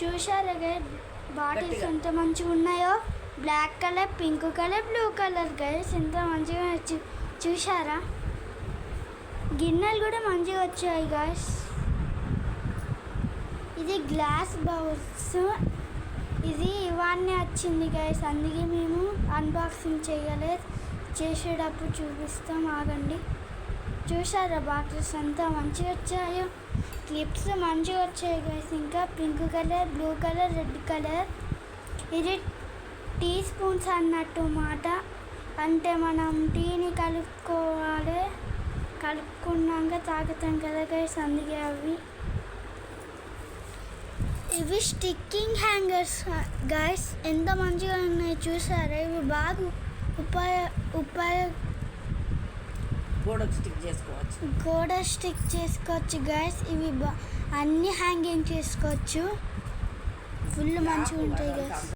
చూసారా guys bottles ఎంత మంచిగా ఉన్నాయో? Black colour pink colour blue colour. Guys ఎంత మంచిగా. చూ చూసారా గిన్నెలు కూడా మంచిగా వచ్చాయి గైస్. ఇది గ్లాస్ బౌల్స్. ఇది ఇవన్నీ వచ్చింది గైస్. అందుకే మేము అన్బాక్సింగ్ చేయలేదు. చేసేటప్పుడు చూపిస్తాం ఆగండి. చూసారా బాక్సెస్ అంతా మంచిగా వచ్చాయో? క్లిప్స్ మంచిగా వచ్చాయి గైస్ ఇంకా pink colour blue colour red colour. ఇది టీ స్పూన్స్ అన్నట్టు మాట. అంటే మనం టీని కలుపుకోవాలి. కలుపుకున్నాక తాగుతాం కదా గైస్ అందుకే అవి. ఇవి స్టిక్కింగ్ హ్యాంగర్స్ గైస్ ఎంత మంచిగా ఉన్నాయి చూసారా ఇవి బాగా ఉపయోగ ఉపయోగ గోడకు స్టిక్ చేసుకోవచ్చు. కూడా స్టిక్ చేసుకోవచ్చు గైస్ ఇవి అన్ని హ్యాంగింగ్ చేసుకోవచ్చు. ఫుల్ మంచిగా ఉంటాయి గైస్